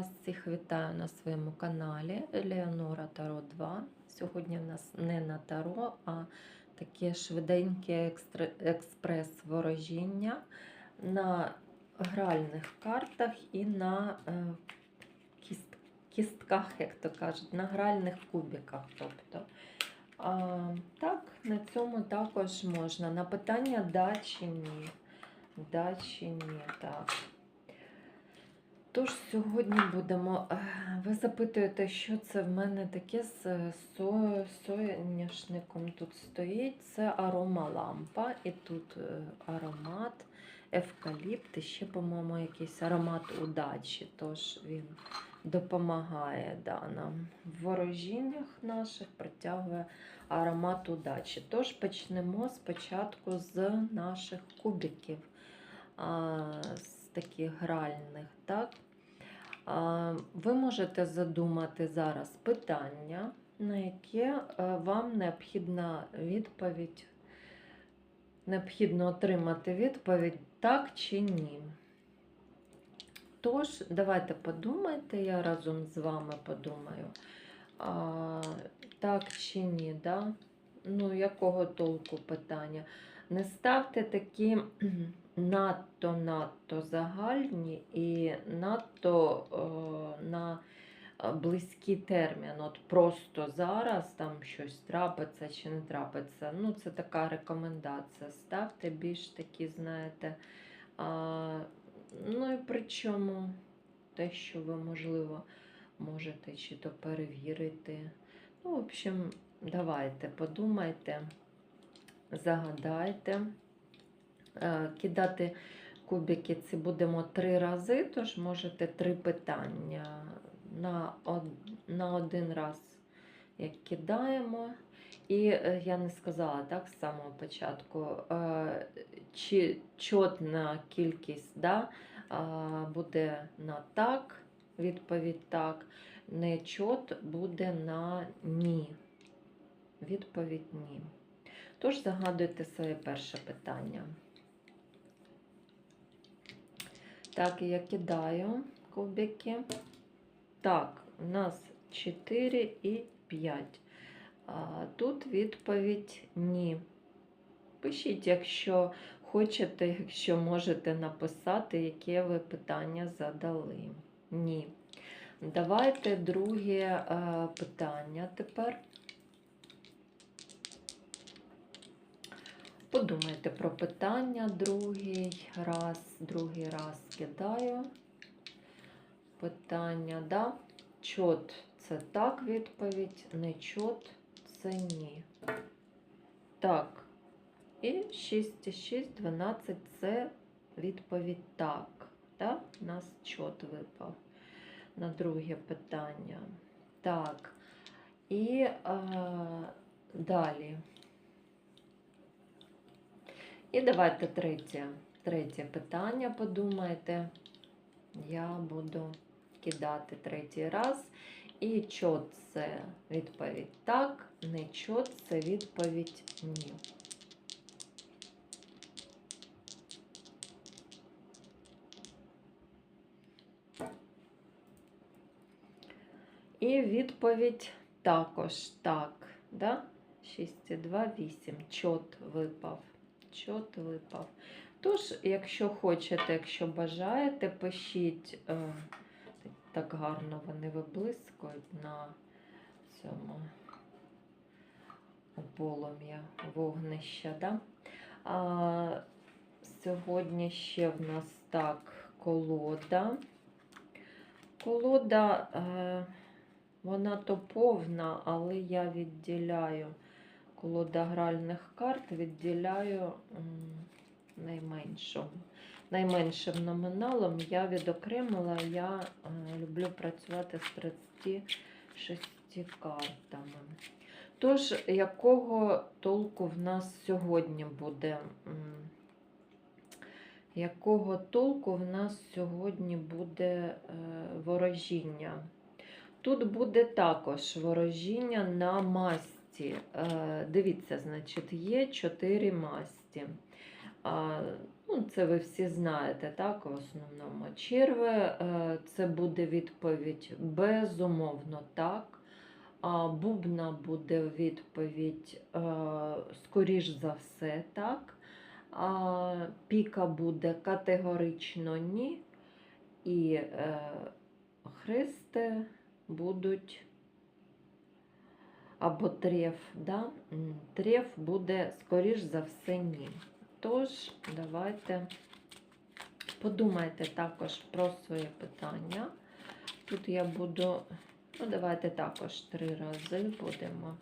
вас всіх вітаю на своєму каналі Леонора Таро 2. Сьогодні в нас не на таро, а таке швиденьке експрес-ворожіння на гральних картах і на е, кіст- кістках, як то кажуть, на гральних кубиках. Тобто. А, так, на цьому також можна. На питання да чи ні. Да чи ні, так. Тож сьогодні будемо. е, Ви запитуєте, що це в мене таке з е, со- соняшником тут стоїть. Це аромалампа, і тут е, аромат, евкаліпт, і ще, по-моєму, якийсь аромат удачі. Тож він допомагає да, нам в ворожіннях наших, притягує аромат удачі. Тож почнемо спочатку з наших кубиків а, з таких гральних. Так? Ви можете задумати зараз питання, на яке е, вам необхідна відповідь, необхідно отримати відповідь так чи ні. Тож, давайте подумайте, я разом з вами подумаю. А, так чи ні, да? Ну, якого толку питання? Не ставте такі надто-надто загальні і надто е, на е, близький термін. От просто зараз там щось трапиться чи не трапиться. Ну, це така рекомендація. Ставте більш такі, знаєте. А, ну і причому те, що ви, можливо, можете чи то перевірити. Ну, в общем, давайте подумайте, загадайте. Е, Кидати кубики це будемо три рази, тож можете три питання на, од- на один раз, як кидаємо. І е, я не сказала так з самого початку, е, чи чотна кількість да, буде на так, відповідь так, нечот буде на ні. Відповідь ні. Тож загадуйте своє перше питання. Так, я кидаю кубики. Так, у нас 4 і 5. А, тут відповідь ні. Пишіть, якщо хочете, якщо можете написати, яке ви питання задали. Ні. Давайте друге е, питання тепер. Подумайте про питання другий раз, другий раз кидаю. Питання, да? Чот це так відповідь, не чот це ні. Так. І 6 і 6, 12 це відповідь так. Так? У нас чот випав на друге питання. Так. І е, далі. І давайте третє. Третє питання подумайте. Я буду кидати третій раз. І чот це відповідь так, не чот це відповідь ні. І відповідь також так. Да? 6, 2, 8. Чот випав. Чот випав. Тож, якщо хочете, якщо бажаєте, пишіть. Е, так гарно вони виблискують на цьому полум'я вогнища. Да? А, сьогодні ще в нас так колода. Колода, е, вона то повна, але я відділяю колода гральних карт, відділяю м, найменшу. Найменшим номіналом я відокремила, я е, люблю працювати з 36 картами. Тож, якого толку в нас сьогодні буде? Якого толку в нас сьогодні буде е, ворожіння? Тут буде також ворожіння на масті. Е, Дивіться, значить, є чотири масті. Ну, це ви всі знаєте, так, в основному. Черви, е, це буде відповідь безумовно так. Бубна буде відповідь е, скоріш за все так. Піка буде категорично ні. І е, хрести будуть або треф, да? Треф буде скоріш за все ні. Тож, давайте подумайте також про своє питання. Тут я буду, ну, давайте також три рази будемо.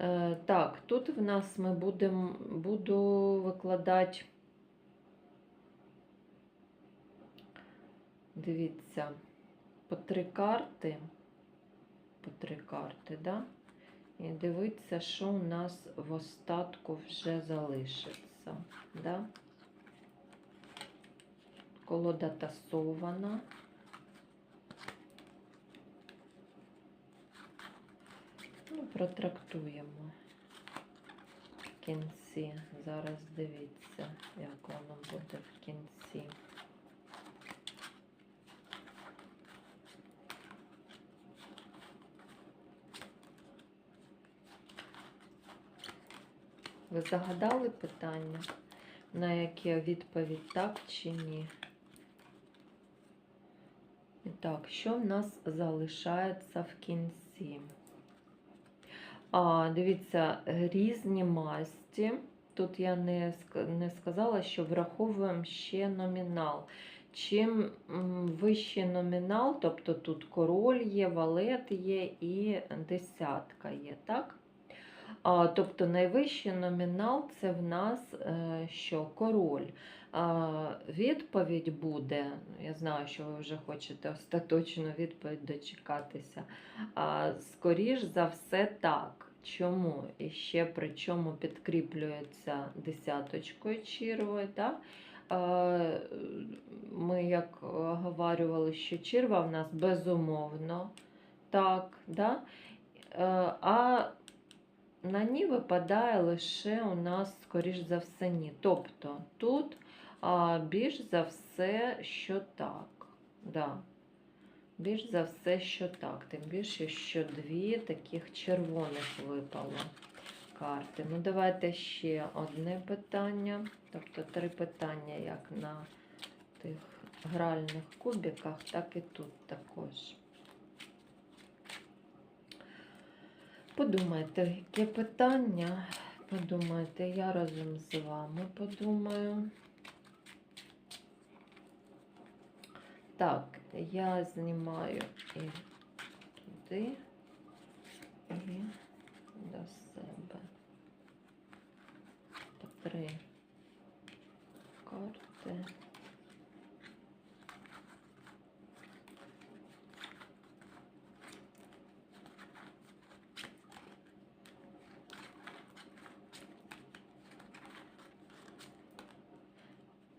Е, так, тут в нас ми будемо, буду викладати, дивіться, по три карти, по три карти, да? І дивіться, що у нас в остатку вже залишиться. Да? Колода тасована. Ну, протрактуємо в кінці. Зараз дивіться, як воно буде в кінці. Ви загадали питання, на яке відповідь так чи ні? І так, що в нас залишається в кінці? А, дивіться, різні масті. Тут я не, не сказала, що враховуємо ще номінал. Чим вищий номінал, тобто тут король є, валет є і десятка є, так? Тобто найвищий номінал це в нас е, що король. Відповідь буде, я знаю, що ви вже хочете остаточну відповідь дочекатися. Скоріш за все так. Чому? І ще при чому підкріплюється десяточкою чірвою. Так? Ми як оговорювали, що черва в нас безумовно так. Да? Е, А на ній випадає лише у нас, скоріш за все, ні. Тобто тут а, більш за все, що так. Да. Більш за все, що так. Тим більше, що дві таких червоних випало карти. Ну, давайте ще одне питання. Тобто три питання, як на тих гральних кубиках, так і тут також. Подумайте, яке питання. Подумайте, я разом з вами подумаю. Так, я знімаю і туди, і до себе. По три карти.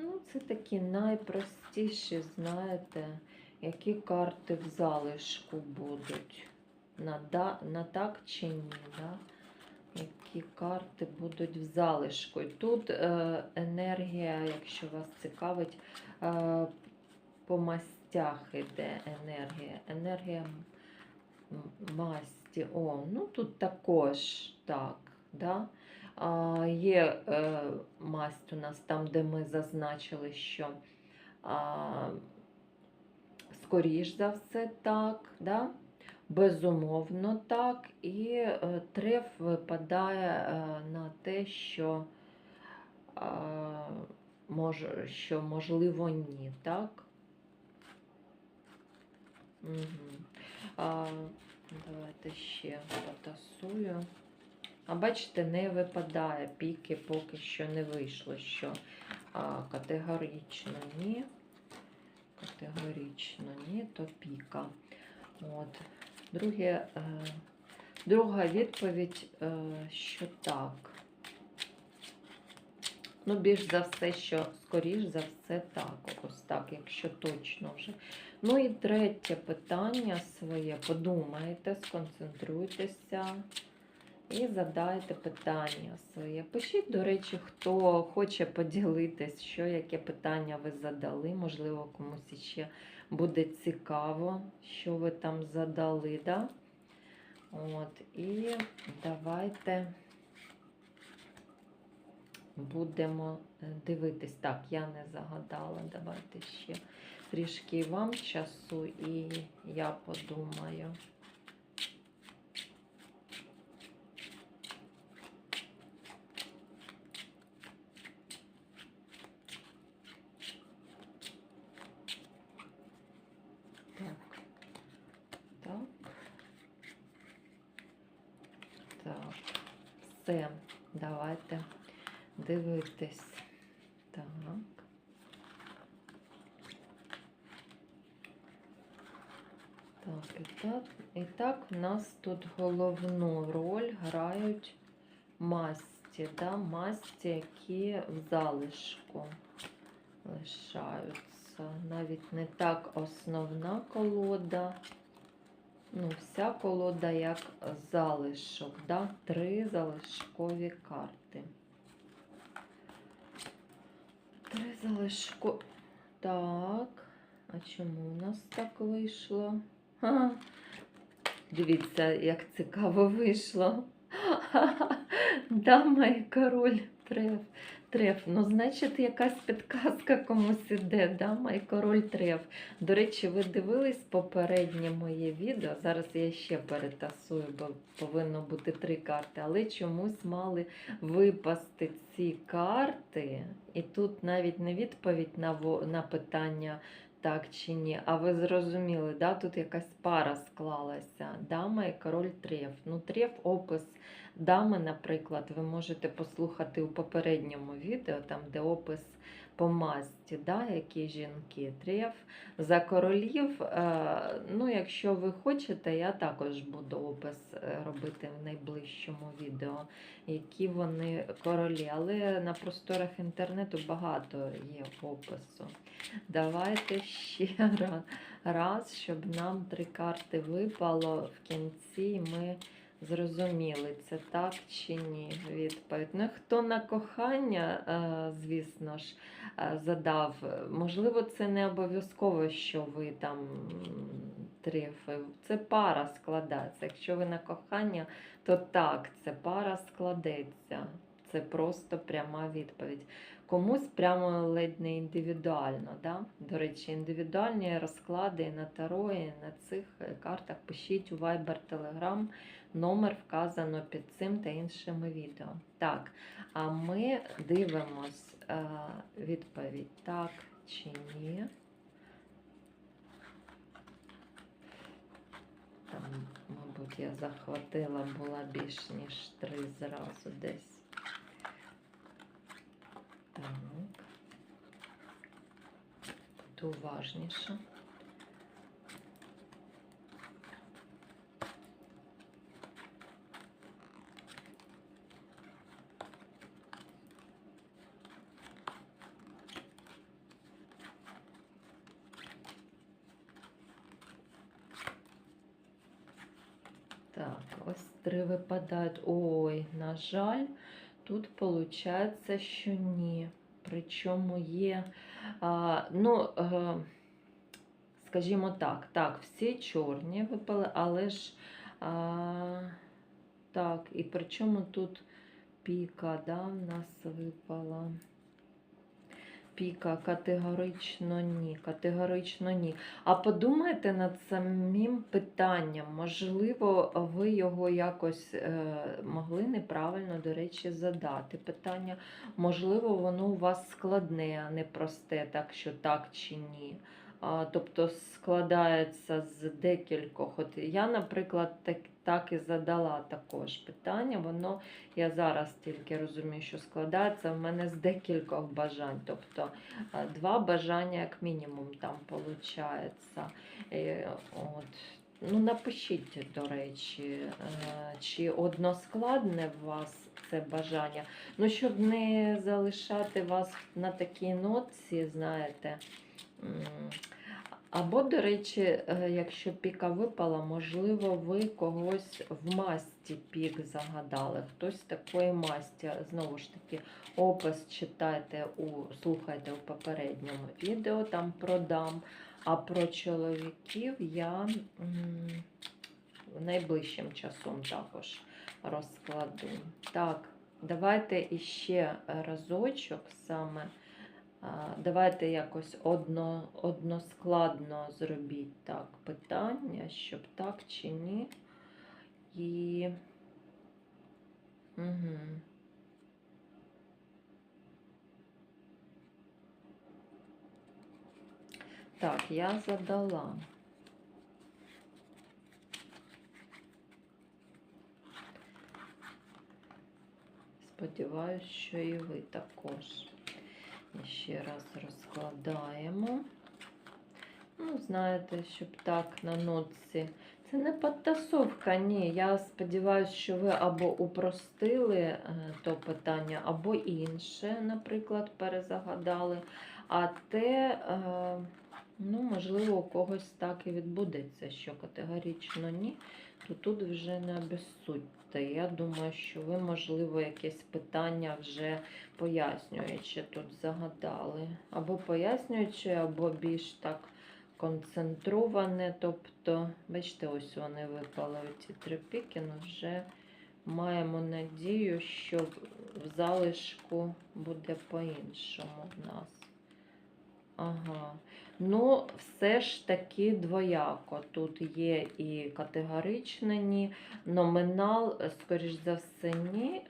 Ну, це такі найпростіші, знаєте, які карти в залишку будуть. На, да, на так чи ні, да? які карти будуть в залишку. І тут е, енергія, якщо вас цікавить, е, по мастях іде енергія. Енергія масті. О, ну тут також так. Да? Є е, масть у нас там, де ми зазначили, що скоріш за все так, да? безумовно так. І е, треф випадає е, на те, що, а, мож, що можливо ні, так? Угу. А, давайте ще потасую. А бачите, не випадає піки, поки що не вийшло, що а, категорично ні. Категорично ні, то піка. От. Друге, е, друга відповідь, е, що так. Ну, більш за все, що скоріш за все так. Ось так, якщо точно вже. Ну і третє питання своє. Подумайте, сконцентруйтеся. І задайте питання своє. Пишіть, до речі, хто хоче поділитись, що яке питання ви задали. Можливо, комусь іще буде цікаво, що ви там задали. Да? От, і давайте будемо е, дивитись. Так, я не загадала. Давайте ще трішки вам часу, і я подумаю. Так. Так. Так. Все. Давайте дивитись. Так. Так, і так. І так, в нас тут головну роль грають масті, да? масті, які в залишку лишаються. Навіть не так основна колода. Ну, вся колода як залишок, да? три залишкові карти. Три залишко. Так. А чому у нас так вийшло? Ха. Дивіться, як цікаво вийшло. Дама і король треф. Треф. Ну, значить, якась підказка комусь іде. Дама і король треф. До речі, ви дивились попереднє моє відео. Зараз я ще перетасую, бо повинно бути три карти. Але чомусь мали випасти ці карти. І тут навіть не відповідь на, на питання. Так чи ні, а ви зрозуміли, да? тут якась пара склалася. Дама і король треф. Ну, треф опис дами, наприклад, ви можете послухати у попередньому відео, там, де опис по масті, да, які жінки треф. За королів, е, ну, якщо ви хочете, я також буду опис е, робити в найближчому відео, які вони королі. Але на просторах інтернету багато є опису. Давайте ще раз, щоб нам три карти випало в кінці, ми зрозуміли, це так чи ні. Відповідь. Ну, хто на кохання, е, звісно ж, е, задав. Можливо, це не обов'язково, що ви там трифи. Це пара складається. Якщо ви на кохання, то так, це пара складеться. Це просто пряма відповідь. Комусь прямо ледь не індивідуально. Да? До речі, індивідуальні розклади і на таро, і на цих картах пишіть у Viber Telegram. Номер вказано під цим та іншими відео. Так, а ми дивимось е, відповідь так чи ні. Там, мабуть, я захватила була більш ніж три зразу десь. Так. Буду уважніше. Так, ось три випадають. Ой, на жаль, тут виходить, що ні. Причому є, а, ну, е, скажімо так, так, всі чорні випали, але ж а, так, і причому тут піка, да, в нас випала. Піка категорично ні, категорично ні. А подумайте над самим питанням. Можливо, ви його якось е, могли неправильно, до речі, задати питання. Можливо, воно у вас складне, а не просте, так що так чи ні. Тобто складається з декількох. От я, наприклад, так, так і задала також питання. Воно я зараз тільки розумію, що складається в мене з декількох бажань. Тобто два бажання, як мінімум, там виходить. От. Ну, напишіть, до речі, е, чи односкладне у вас це бажання. Ну, щоб не залишати вас на такій нотці, знаєте. Або, до речі, е, якщо піка випала, можливо, ви когось в масті пік загадали. Хтось такої масті. Знову ж таки, опис читайте у слухайте у попередньому відео, там продам. А про чоловіків я найближчим часом також розкладу. Так, давайте іще разочок саме. Давайте якось одно, односкладно зробіть так питання, щоб так чи ні. І. Угу. Так, я задала. Сподіваюсь, що і ви також. І ще раз розкладаємо. Ну, знаєте, щоб так на нотці. Це не підтасовка, ні. Я сподіваюся, що ви або упростили е, то питання, або інше, наприклад, перезагадали. А те, е, ну, можливо, у когось так і відбудеться, що категорично ні, то тут вже не обіссудьте. Я думаю, що ви, можливо, якесь питання вже пояснюючи тут загадали. Або пояснюючи, або більш так концентроване. Тобто, бачите, ось вони випали ці три піки, ну вже маємо надію, що в залишку буде по-іншому в нас. Ага. Ну, все ж таки двояко. Тут є і категоричне ні, номинал, е, скоріш за все, ні.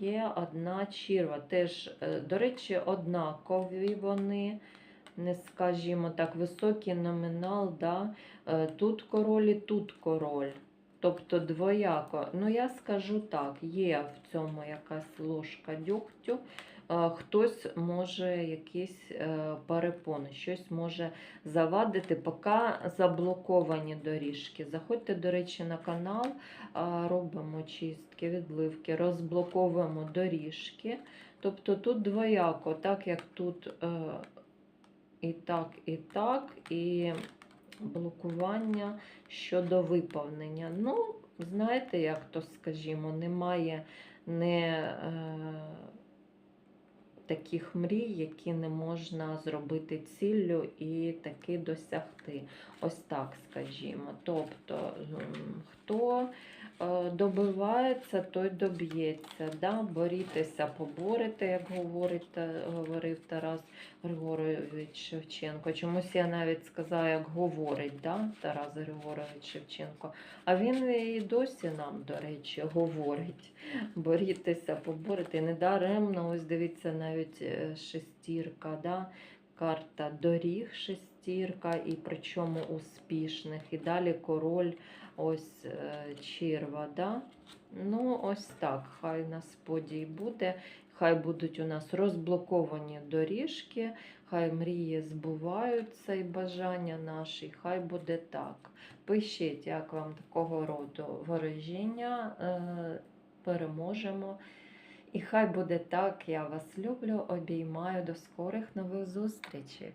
Є одна чірва. Теж, е, до речі, однакові вони, не скажімо так, високий номінал, да? Е, тут король і тут король. Тобто двояко. Ну, я скажу так, є в цьому якась ложка дьогтю. Е, Хтось може якісь е, перепони, щось може завадити, поки заблоковані доріжки. Заходьте, до речі, на канал, робимо чистки, відливки, розблоковуємо доріжки. Тобто тут двояко, так як тут е, і так, і так, і блокування щодо виповнення. Ну, знаєте, як то скажімо, немає не. Таких мрій, які не можна зробити ціллю і таки досягти. Ось так скажімо. Тобто, хто добивається, той доб'ється. Да? Борітеся, поборете, як говорить, та- говорив Тарас Григорович Шевченко. Чомусь я навіть сказала, як говорить да? Тарас Григорович Шевченко. А він і досі нам, до речі, говорить. Борітеся, поборете. І недаремно, ось дивіться, навіть е, шестірка, да? карта доріг шестірка, і причому успішних. І далі король ось е, черва. Да? Ну, ось так. Хай на сподій буде. Хай будуть у нас розблоковані доріжки, хай мрії збуваються і бажання наші, хай буде так. Пишіть, як вам такого роду ворожіння. Е, переможемо. І хай буде так. Я вас люблю, обіймаю. До скорих нових зустрічей.